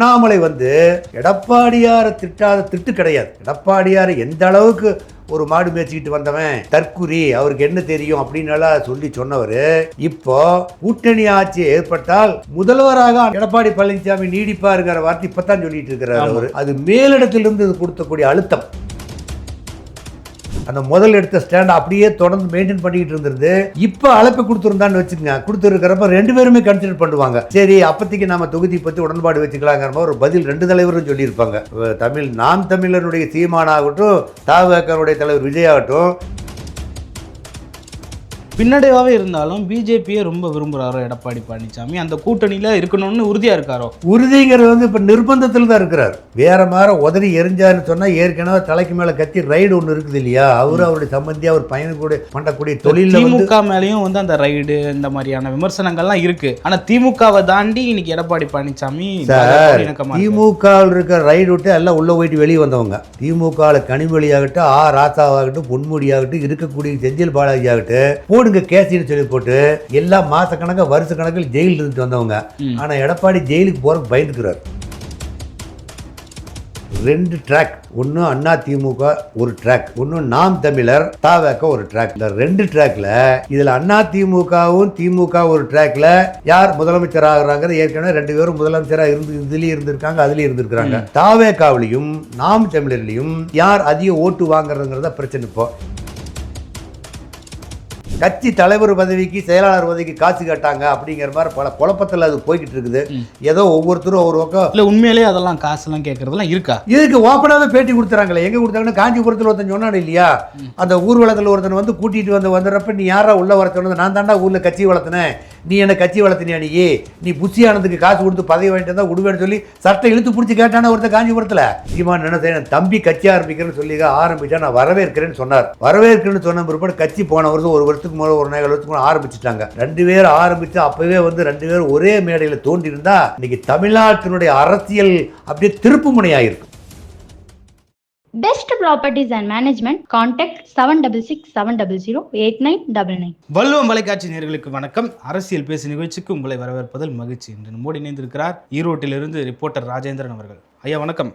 அண்ணாமலை வந்து எடப்பாடியாரை திட்டாத திட்டு கிடையாது. எடப்பாடியாரை எந்த அளவுக்கு ஒரு மாடு மேய்ச்சிக்கிட்டு வந்தவன் தற்குறி அவருக்கு என்ன தெரியும் அப்படின்னு எல்லாம் சொல்லி சொன்னவர் இப்போ கூட்டணி ஆட்சி ஏற்பட்டால் முதல்வராக எடப்பாடி பழனிசாமி நீடிப்பாருங்கிற வார்த்தை இப்பதான் சொல்லிட்டு இருக்கிறார் அவரு. அது மேலிடத்திலிருந்து கொடுத்தக்கூடிய அழுத்தம். அந்த முதல் எடுத்த ஸ்டாண்ட் அப்படியே தொடர்ந்து மெயின்டைன் பண்ணிக்கிட்டு இருந்தது இப்போ அழைப்பு கொடுத்துருந்தான்னு வச்சுக்கோங்க. கொடுத்துருக்கிறப்ப ரெண்டு பேருமே கன்சிடர் பண்ணுவாங்க. சரி அப்போதைக்கு நம்ம தொகுதி பற்றி உடன்பாடு வச்சுக்கலாங்கிற மாதிரி ஒரு பதில் ரெண்டு தலைவரும் சொல்லியிருப்பாங்க. தமிழ் நாம் தமிழருடைய சீமானாகட்டும் தாவகருடைய தலைவர் விஜய் ஆகட்டும் பின்னடைவாகவே இருந்தாலும் பிஜேபியை ரொம்ப விரும்புகிறாரோ எடப்பாடி பழனிசாமி. அந்த கூட்டணியில் இருக்கணும்னு உறுதியாக இருக்காரோ? உறுதிங்கிறது வந்து இப்போ நிர்பந்தத்தில் தான் இருக்கிறார். வேற மாதிரி உதறி எரிஞ்சாருன்னு சொன்னால் ஏற்கனவே தலைக்கு மேலே கத்தி ரைடு ஒன்று இருக்குது இல்லையா? அவரு அவருடைய சம்பந்தி அவர் பையனு கூட பண்ணக்கூடிய வந்து திமுக மேலேயும் வந்து அந்த ரைடு இந்த மாதிரியான விமர்சனங்கள்லாம் இருக்கு. ஆனா திமுகவை தாண்டி இன்னைக்கு எடப்பாடி பழனிசாமி. திமுகவில் இருக்கிற ரைடு விட்டு எல்லாம் உள்ள போயிட்டு வெளியே வந்தவங்க. திமுகவில் கனிமொழியாகட்டும் ஆ ராசாவாகட்டும் பொன்முடியாகட்டும் இருக்கக்கூடிய செந்தில் பாலாஜி ஆகட்டும் போடுங்க கேசின்னு சொல்லி போட்டு எல்லாம் மாச கணக்கா வருஷ கணக்கில் ஜெயிலில் இருந்துட்டு வந்தவங்க. ஆனா எடப்பாடி ஜெயிலுக்கு போறதுக்கு பயந்துக்கிறார். ரெண்டு ட்ராக் ஒன்று அண்ணா திமுக ஒரு ட்ராக் ஒன்று நாம் தமிழர் தாவேக்க ஒரு ட்ராக் இந்த ரெண்டு ட்ராக்ல இதுல அண்ணா திமுகவும் திமுக ஒரு ட்ராக்ல யார் முதலமைச்சர் ஆகுறாங்க ஏற்கனவே ரெண்டு பேரும் முதலமைச்சராக இருந்து இதுலயும் இருந்திருக்காங்க அதுலயும் இருந்திருக்காங்க தாவேக்காவிலையும் நாம் தமிழர்லையும் யார் அதிக ஓட்டு வாங்குறதுங்கிறத பிரச்சனை இப்போ. கட்சி தலைவர் பதவிக்கு செயலாளர் பதவிக்கு காசு கேட்டாங்க அப்படிங்கிற மாதிரி பல குழப்பத்தில் அது போய்கிட்டு இருக்குது. ஏதோ ஒவ்வொருத்தரும் ஒரு பக்கம் இல்ல உண்மையிலேயே அதெல்லாம் காசுலாம் கேட்கறதெல்லாம் இருக்கா? இதுக்கு ஓப்பனாகவே பேட்டி கொடுத்துறாங்களே. எங்கே கொடுத்தாங்கன்னா காஞ்சிபுரத்தில் ஒருத்தன் சொன்னான் இல்லையா? அந்த ஊர்வலத்தில் ஒருத்தன் வந்து கூட்டிகிட்டு வந்து வந்துடுறப்ப நீ யாரா உள்ள வர சொன்னது? நான் தாண்டா ஊரில் கட்சி வளர்த்தினேன். நீ என்ன கட்சி வளர்த்தினியா நீ? நீ புஷி ஆனதுக்கு காசு கொடுத்து பதவி வாங்கிட்டு தான் விடுவேன்னு சொல்லி சட்டை இழுத்து பிடிச்சி கேட்டானா ஒருத்தன் காஞ்சிபுரத்தில்? சீமான் என்ன செய்யணும் தம்பி கட்சி ஆரம்பிக்கிறேன்னு சொல்லி ஆரம்பிச்சா நான் வரவேற்கிறேன்னு சொன்னார். வரவேற்கிறேன்னு சொன்ன பிற்பாடு கட்சி போன வருஷம் ஒரு வருஷத்துக்கு முன்னாடி ஒரு நாலு வருஷத்துக்கு முன்னாடி ஆரம்பிச்சிட்டாங்க. ரெண்டு பேரும் ஆரம்பிச்சு அப்பவே வந்து ரெண்டு பேரும் ஒரே மேடையில் தோண்டி இருந்தா இன்னைக்கு தமிழ்நாட்டினுடைய அரசியல் அப்படியே திருப்பு முனையாயிருக்கு Best Properties and Management, contact 7667008999. வள்ளுவம் தொலைக்காட்சி நேர்களுக்கு வணக்கம். அரசியல் பேசு நிகழ்ச்சிக்கு உங்களை வரவேற்பதில் மகிழ்ச்சி. இன்று நம்மோடு இணைந்திருக்கிறார் ஈரோட்டிலிருந்து ரிப்போர்ட்டர் ராஜேந்திரன் அவர்கள். ஐயா வணக்கம்.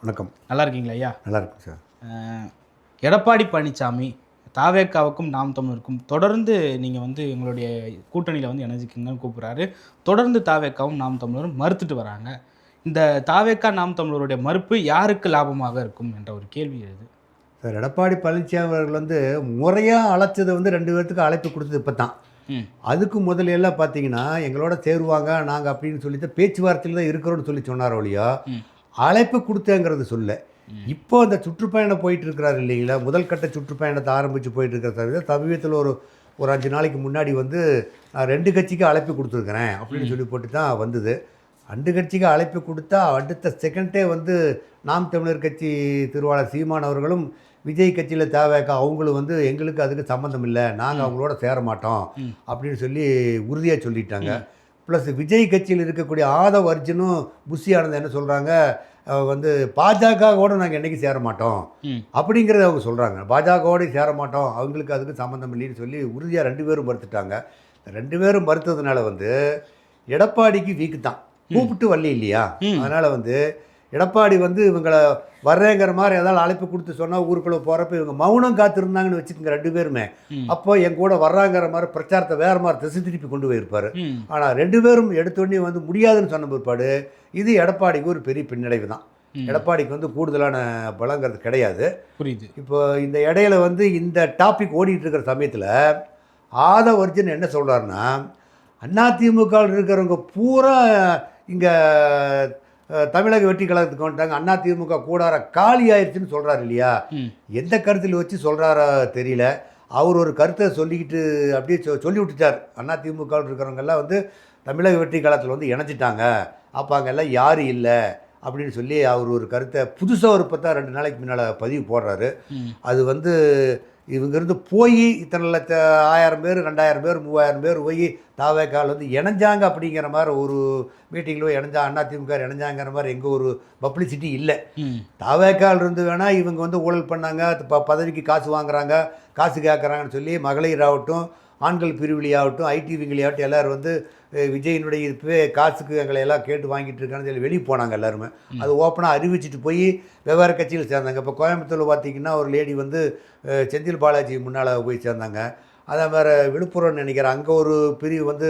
வணக்கம். நல்லா இருக்கீங்களா ஐயா? நல்லா இருக்கும் சார். எடப்பாடி பழனிசாமி தாவேக்காவுக்கும் நாம் தமிழருக்கும் தொடர்ந்து நீங்கள் வந்து எங்களுடைய கூட்டணியில் வந்து இணைஞ்சிக்கிங்கன்னு கூப்பிட்றாரு. தொடர்ந்து தாவேக்காவும் நாம் தமிழரும் மறுத்துட்டு வராங்க. இந்த தாவேக்கா நாம் தமிழருடைய மறுப்பு யாருக்கு லாபமாக இருக்கும் என்ற ஒரு கேள்வி எழுது. சார் எடப்பாடி பழனிசாமி அவர்கள் வந்து முறையாக அழைச்சது வந்து ரெண்டு பேர்த்துக்கு அழைப்பு கொடுத்தது இப்போ தான் அதுக்கு முதல்ல எல்லாம் பார்த்தீங்கன்னா எங்களோட சேருவாங்க நாங்கள் அப்படின்னு சொல்லிட்டு பேச்சுவார்த்தையில் தான் இருக்கிறோன்னு சொல்லி சொன்னார் ஒழியோ. அழைப்பு கொடுத்தேங்கிறது சொல்ல. இப்போ அந்த சுற்றுப்பயணம் போயிட்டு இருக்கிறாரு இல்லைங்களா? முதல் கட்ட சுற்றுப்பயணத்தை ஆரம்பித்து போயிட்டு இருக்கிற தவிர சமீபத்தில் ஒரு ஒரு அஞ்சு நாளைக்கு முன்னாடி வந்து நான் ரெண்டு கட்சிக்கு அழைப்பு கொடுத்துருக்குறேன் அப்படின்னு சொல்லி போட்டு தான் வந்தது. ரெண்டு கட்சிக்கு அழைப்பு கொடுத்தா அடுத்த செகண்டே வந்து நாம் தமிழர் கட்சி திருவாளர் சீமான் அவர்களும் விஜய் கட்சியில் தேவைக்கா அவங்களும் வந்து எங்களுக்கு அதுக்கு சம்மந்தம் இல்லை நாங்கள் அவங்களோட சேர மாட்டோம். அப்படின்னு சொல்லி உறுதியாக சொல்லிட்டாங்க. ப்ளஸ் விஜய் கட்சியில் இருக்கக்கூடிய ஆதவ் அர்ஜுனும் புஷி ஆனந்த் என்ன சொல்கிறாங்க வந்து பாஜகவோட நாங்கள் என்றைக்கு சேர மாட்டோம்? அப்படிங்கிறத அவங்க சொல்கிறாங்க பாஜகவோடு சேர மாட்டோம். அவங்களுக்கு அதுக்கு சம்மந்தம் இல்லைன்னு சொல்லி உறுதியாக ரெண்டு பேரும் மறுத்துட்டாங்க. ரெண்டு பேரும் மறுத்ததுனால வந்து எடப்பாடிக்கு வீக்கு தான் கூப்பிட்டு வரல இல்லையா. அதனால் வந்து எடப்பாடி வந்து இவங்களை வர்றேங்கிற மாதிரி ஏதாவது அழைப்பு கொடுத்து சொன்னால் ஊருக்குள்ளே போகிறப்ப இவங்க மௌனம் காத்திருந்தாங்கன்னு வச்சுக்கோங்க ரெண்டு பேருமே. அப்போ என் கூட வர்றாங்கிற மாதிரி பிரச்சாரத்தை வேறு மாதிரி திசை திருப்பி கொண்டு போயிருப்பார். ஆனால் ரெண்டு பேரும் எடுத்தோடனே வந்து முடியாதுன்னு சொன்ன பிற்பாடு இது எடப்பாடிக்கு ஒரு பெரிய பின்னடைவு தான். எடப்பாடிக்கு வந்து கூடுதலான பலங்கிறது கிடையாது. புரியுது. இப்போ இந்த இடையில வந்து இந்த டாபிக் ஓடிட்டு இருக்கிற சமயத்தில் ஆதவ அர்ஜுன் என்ன சொல்கிறாருன்னா அதிமுகவில் இருக்கிறவங்க பூரா இங்கே தமிழக வெற்றி கழகத்துக்கு வந்துட்டாங்க. அதிமுக கூடார காலி ஆயிடுச்சுன்னு சொல்கிறாரு இல்லையா? எந்த கருத்தில் வச்சு சொல்கிறாரா தெரியல. அவர் ஒரு கருத்தை சொல்லிக்கிட்டு அப்படியே சொ- சொல்லி விட்டுட்டார். அதிமுகவில் இருக்கிறவங்கெல்லாம் வந்து தமிழக வெற்றி காலத்தில் வந்து இணைஞ்சிட்டாங்க. அப்போ அங்கெல்லாம் யாரும் இல்லை? அப்படின்னு சொல்லி அவர் ஒரு கருத்தை புதுசாக ஒரு பத்தா ரெண்டு நாளைக்கு முன்னால் பதிவு போடுறாரு. அது வந்து இவங்கிருந்து போய் இத்தனை லட்ச ஆயிரம் பேர் ரெண்டாயிரம் பேர் மூவாயிரம் பேர் போய் தாவேக்கால் வந்து இணைஞ்சாங்க அப்படிங்கிற மாதிரி ஒரு மீட்டிங்கில் இணைஞ்சா அதிமுக இணைஞ்சாங்கிற மாதிரி எங்கே ஒரு பப்ளிசிட்டி இல்லை. தாவேக்கால் இருந்து வேணால் இவங்க வந்து ஊழல் பண்ணாங்க ப பதவிக்கு காசு வாங்குறாங்க காசு கேட்குறாங்கன்னு சொல்லி மகளிர் ஆகட்டும் ஆண்கள் பிரிவிலையாகட்டும் ஐடி விங்கிலையாகட்டும் எல்லாரும் வந்து விஜயினுடைய இப்பவே காசுக்கு எங்களை எல்லாம் கேட்டு வாங்கிட்டு இருக்கான்னு சொல்லி வெளியே போனாங்க எல்லாருமே. அது ஓப்பனாக அறிவிச்சிட்டு போய் வெவ்வேறு கட்சியில் சேர்ந்தாங்க. இப்போ கோயம்புத்தூரில் பார்த்தீங்கன்னா ஒரு லேடி வந்து செந்தில் பாலாஜி முன்னால் போய் சேர்ந்தாங்க. அதே மாதிரி விழுப்புரம் நினைக்கிறேன். அங்கே ஒரு பிரிவு வந்து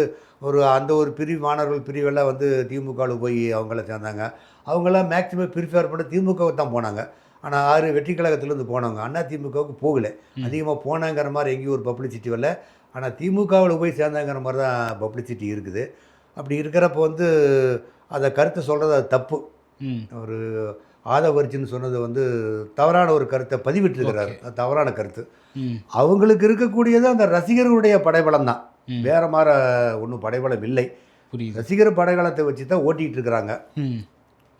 ஒரு அந்த ஒரு பிரிவு மாணவர்கள் பிரிவெல்லாம் வந்து திமுகவில் போய் அவங்கள சேர்ந்தாங்க. அவங்களாம் மேக்சிமம் ப்ரிஃபேர் பண்ண திமுகவுக்கு தான் போனாங்க. ஆனால் ஆறு வெற்றி கழகத்துலேருந்து போனவங்க. அண்ணா திமுகவுக்கு போகல. அதிகமாக போனாங்கிற மாதிரி எங்கேயும் ஒரு பப்ளிசிட்டி வரல. ஆனால் திமுகவில் போய் சேர்ந்தாங்கிற மாதிரி தான் பப்ளிசிட்டி இருக்குது. அப்படி இருக்கிறப்ப வந்து அதை கருத்தை சொல்கிறது அது தப்பு. ஒரு ஆதவர்ச்சின்னு சொன்னது வந்து தவறான ஒரு கருத்தை பதிவிட்டிருக்கிறார். தவறான கருத்து. அவங்களுக்கு இருக்கக்கூடியது அந்த ரசிகர்களுடைய படைபலம் தான். வேற மாற ஒன்றும் படைபலம் இல்லை. புரியுது. ரசிகர் படைபலத்தை வச்சு தான் ஓட்டிகிட்டு இருக்கிறாங்க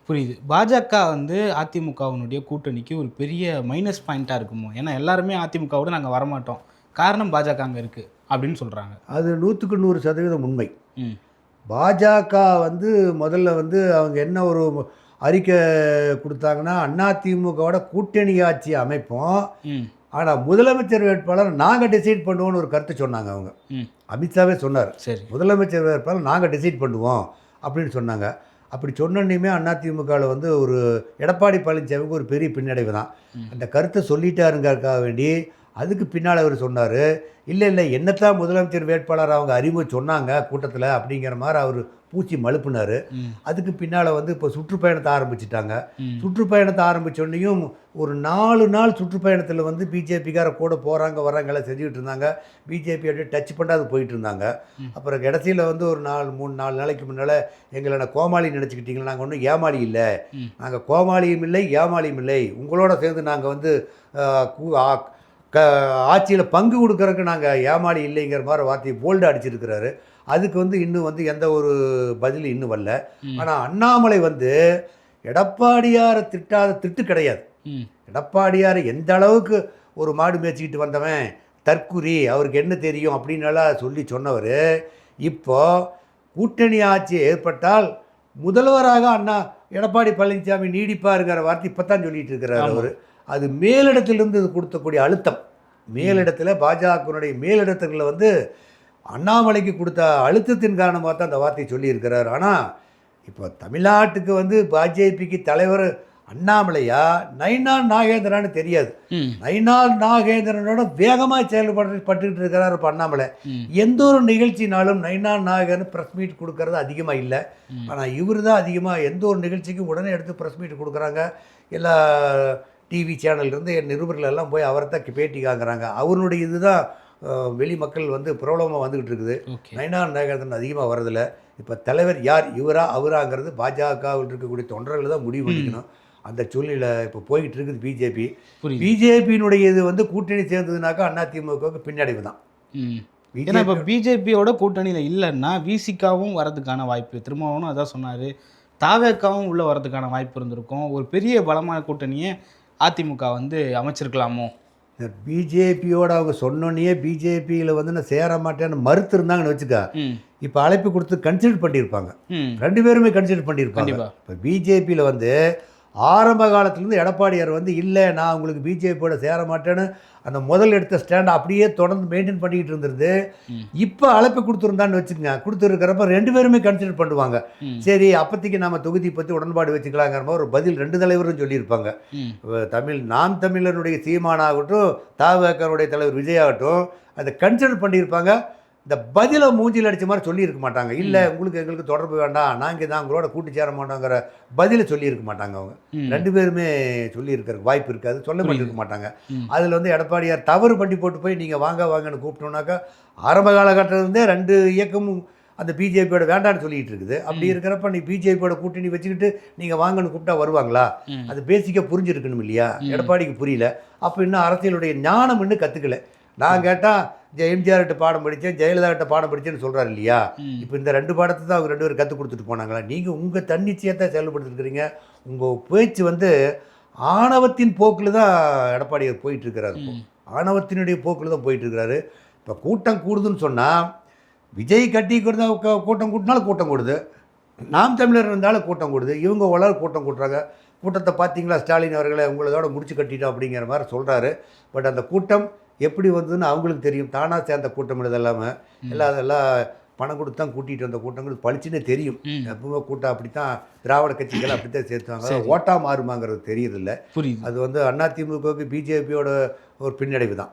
புரியுது. பாஜக வந்து அதிமுகவினுடைய கூட்டணிக்கு ஒரு பெரிய மைனஸ் பாயிண்ட்டாக இருக்குமோ? ஏன்னா எல்லாருமே அதிமுகவோட நாங்கள் வரமாட்டோம். காரணம் பாஜக அங்கே இருக்குது அப்படின்னு சொல்கிறாங்க அது நூற்றுக்கு நூறு சதவீதம் உண்மை. பாஜக வந்து முதல்ல வந்து அவங்க என்ன ஒரு அறிக்கை கொடுத்தாங்கன்னா அதிமுகவோட கூட்டணி ஆட்சி அமைப்போம். ஆனால் முதலமைச்சர் வேட்பாளர் நாங்கள் டிசைட் பண்ணுவோம்னு ஒரு கருத்து சொன்னாங்க அவங்க. அமித்ஷாவே சொன்னார். சரி. முதலமைச்சர் வேட்பாளர் நாங்கள் டிசைட் பண்ணுவோம் அப்படின்னு சொன்னாங்க. அப்படி சொன்னோன்னையுமே அதிமுகவில் வந்து ஒரு எடப்பாடி பழனிசாமிக்கு ஒரு பெரிய பின்னடைவு தான். அந்த கருத்தை சொல்லிட்டாருங்கிறதுக்காக வேண்டி அதுக்கு பின்னால் அவர் சொன்னார் இல்லை இல்லை என்னத்தான் முதலமைச்சர் வேட்பாளர் அவங்க அறிமுகம் சொன்னாங்க கூட்டத்தில் அப்படிங்கிற மாதிரி அவர் பூச்சி மழுப்புனார். அதுக்கு பின்னால் வந்து இப்போ சுற்றுப்பயணத்தை ஆரம்பிச்சிட்டாங்க. சுற்றுப்பயணத்தை ஆரம்பித்தோன்னையும் ஒரு நாலு நாள் சுற்றுப்பயணத்தில் வந்து பிஜேபிக்கார கூட போகிறாங்க வராங்க எல்லாம் செஞ்சுக்கிட்டு இருந்தாங்க. பிஜேபி அப்படியே டச் பண்ணாது போயிட்டு இருந்தாங்க. அப்புறம் கடைசியில் வந்து ஒரு நாலு மூணு நாலு நாளைக்கு முன்னால் எங்களை நான் கோமாளி நினச்சிக்கிட்டீங்களா? நாங்கள் ஒன்றும் ஏமாளி இல்லை. நாங்கள் கோமாளியும் இல்லை ஏமாளியும் இல்லை. உங்களோட சேர்ந்து நாங்கள் வந்து கு- ஆட்சியில் பங்கு கொடுக்கறதுக்கு நாங்கள் ஏமாளி இல்லைங்கிற மாதிரி வார்த்தையை போல்டு அடிச்சிருக்கிறாரு. அதுக்கு வந்து இன்னும் வந்து எந்த ஒரு பதில் இன்னும் வரல. ஆனால் அண்ணாமலை வந்து எடப்பாடியாரை திட்டாத திட்டு கிடையாது. எடப்பாடியார் எந்த அளவுக்கு ஒரு மாடு மேய்ச்சிக்கிட்டு வந்தவன் தற்குறி அவருக்கு என்ன தெரியும் அப்படின்னு எல்லாம் சொல்லி சொன்னவர் இப்போ கூட்டணி ஆட்சி ஏற்பட்டால் முதல்வராக அண்ணா எடப்பாடி பழனிசாமி நீடிப்பாருங்கிற வார்த்தை இப்போ தான் சொல்லிட்டு இருக்கிறார். அவர். அது மேலிடத்திலிருந்து கொடுத்தக்கூடிய அழுத்தம். மேலிடத்தில் பாஜகனுடைய மேலிடத்துகளில் வந்து அண்ணாமலைக்கு கொடுத்த அழுத்தத்தின் காரணமாக தான் அந்த வார்த்தையை சொல்லியிருக்கிறார். ஆனால் இப்போ தமிழ்நாட்டுக்கு வந்து பிஜேபிக்கு தலைவர் அண்ணாமலையா? நைனாள் நாகேந்திரான்னு தெரியாது. நைனாள் நாகேந்திரனோட வேகமாக செயல்பட்டு பட்டுக்கிட்டு இருக்கிறார் இப்போ அண்ணாமலை. எந்த ஒரு நிகழ்ச்சினாலும் நைனாள் நாகேந்திரன் ப்ரெஸ் மீட் கொடுக்கறது அதிகமாக இல்லை. ஆனால் இவர் தான் அதிகமாக எந்த ஒரு நிகழ்ச்சிக்கும் உடனே எடுத்து ப்ரெஸ் மீட் கொடுக்குறாங்க. எல்லா டிவி சேனல்லேருந்து என் நிருபர்கள் எல்லாம் போய் அவரை தான் பேட்டி காங்குறாங்க அவருடைய இதுதான் வெளி மக்கள் வந்து பிரபலமாக வந்துக்கிட்டு இருக்குது. ஓகே. நயனார் நாகேந்திரன் அதிகமாக வரதில்ல இப்போ தலைவர் யார்? இவரா? அவராங்கிறது பாஜகவில் இருக்கக்கூடிய தொண்டர்கள் தான் முடிவு பண்ணிக்கணும். அந்த சூழ்நிலை இப்போ போய்கிட்டு இருக்குது பிஜேபி. பிஜேபியினுடைய இது வந்து கூட்டணி சேர்ந்ததுனாக்கா அதிமுகவுக்கு பின்னடைவு தான். ஏன்னா இப்போ பிஜேபியோட கூட்டணியில் இல்லைன்னா விசிகாவும் வரதுக்கான வாய்ப்பு திருமாவனும் அதான் சொன்னார் தாவேக்காவும் உள்ளே வரதுக்கான வாய்ப்பு இருந்திருக்கும். ஒரு பெரிய பலமான கூட்டணியை அதிமுக வந்து அமைச்சிருக்கலாமோ? பிஜேபியோட அவங்க சொன்னோன்னே பிஜேபியில் வந்து நான் சேர மாட்டேன்னு மறுத்து இருந்தாங்கன்னு வச்சுக்க இப்போ அழைப்பு கொடுத்து கன்சிடர் பண்ணியிருப்பாங்க. ரெண்டு பேருமே கன்சிடர் பண்ணியிருப்பாங்க. இப்போ பிஜேபியில் வந்து ஆரம்ப காலத்துலேருந்து எடப்பாடியார் வந்து இல்லை நான் உங்களுக்கு பிஜேபியோட சேர மாட்டேன்னு அந்த முதல் எடுத்த ஸ்டாண்ட் அப்படியே தொடர்ந்து மெயின்டைன் பண்ணிக்கிட்டு இருந்திருந்து ம். இப்போ அழைப்பு கொடுத்துருந்தான்னு வச்சுக்கோங்க. கொடுத்துருக்கிறப்ப ரெண்டு பேருமே கன்சிடர் பண்ணுவாங்க. சரி அப்போதைக்கு நம்ம தொகுதி பற்றி உடன்பாடு வச்சுக்கலாங்கிற மாதிரி ஒரு பதில் ரெண்டு தலைவரும் சொல்லியிருப்பாங்க. தமிழ் நாம் தமிழருடைய சீமானாகட்டும் தாவக்கருடைய தலைவர் விஜயாகட்டும் அதை கன்சிடர் பண்ணியிருப்பாங்க. இந்த பதிலை மூஞ்சில் அடிச்ச மாதிரி சொல்லியிருக்க மாட்டாங்க. இல்லை உங்களுக்கு எங்களுக்கு தொடர்பு வேண்டாம். நாங்கள் தான் உங்களோட கூட்டு சேர மாட்டோங்கிற பதிலை சொல்லியிருக்க மாட்டாங்க அவங்க. ரெண்டு பேருமே சொல்லியிருக்கிறதுக்கு வாய்ப்பு இருக்காது சொல்ல மாட்டிருக்க மாட்டாங்க. அதில் வந்து எடப்பாடியார் தவறு பண்ணி போட்டு போய் நீங்கள் வாங்க வாங்கன்னு கூப்பிட்டோம்னாக்கா ஆரம்ப காலகட்டத்திலேருந்தே ரெண்டு இயக்கமும் அந்த பிஜேபியோட வேண்டான்னு சொல்லிட்டு இருக்குது. அப்படி இருக்கிறப்ப நீ பிஜேபியோட கூட்டணி வச்சுக்கிட்டு நீங்கள் வாங்கன்னு கூப்பிட்டா வருவாங்களா. அது பேசிக்காக புரிஞ்சிருக்கணும் இல்லையா. எடப்பாடிக்கு புரியல. அப்போ இன்னும் அரசியலுடைய ஞானம் இன்னும் கற்றுக்கல நான் கேட்டால் எம்ஜிஆர் கிட்ட பாடம் படித்தேன் ஜெயலலிதா கிட்ட பாடம் படித்தேன்னு சொல்கிறாரு இல்லையா? இப்போ இந்த ரெண்டு பாடத்தை தான் அவங்க ரெண்டு பேரும் கற்றுக் கொடுத்துட்டு போனாங்களா? நீங்கள் உங்கள் தன்னிச்சையத்தை செயல்படுத்திருக்கிறீங்க. உங்கள் பேச்சு வந்து ஆணவத்தின் போக்கில் தான் எடப்பாடியார் போயிட்டு இருக்கிறாரு இப்போ. ம். ஆணவத்தினுடைய போக்கில் தான் போயிட்டு இருக்கிறாரு இப்போ கூட்டம் கூடுதுன்னு சொன்னால் விஜய் கட்டி கொடுத்தா க- கூட்டம் கூட்டினாலும் கூட்டம் கூடுது. நாம் தமிழர் இருந்தாலும் கூட்டம் கூடுது. இவங்க வளர கூட்டம் கூட்டுறாங்க. கூட்டத்தை பார்த்தீங்களா ஸ்டாலின் அவர்களை உங்களதோட முடிச்சு கட்டிட்டோம் அப்படிங்கிற மாதிரி சொல்கிறாரு பட் அந்த கூட்டம் எப்படி வந்ததுன்னு அவங்களுக்கு தெரியும். தானாக சேர்ந்த கூட்டம் இது எல்லாமே எல்லாம் அதெல்லாம் பணம் கொடுத்து தான் கூட்டிகிட்டு வந்த கூட்டங்கள் பளிச்சுன்னு தெரியும். எப்பவுமே கூட்டம் அப்படி தான் திராவிட கட்சிகள் அப்படி தான் சேர்த்துவாங்க சரி. ஓட்டா மாறுமாங்கிறது தெரியறதில்ல. புரியுது. அது வந்து அதிமுகவுக்கு பிஜேபியோட ஒரு பின்னடைவு தான்.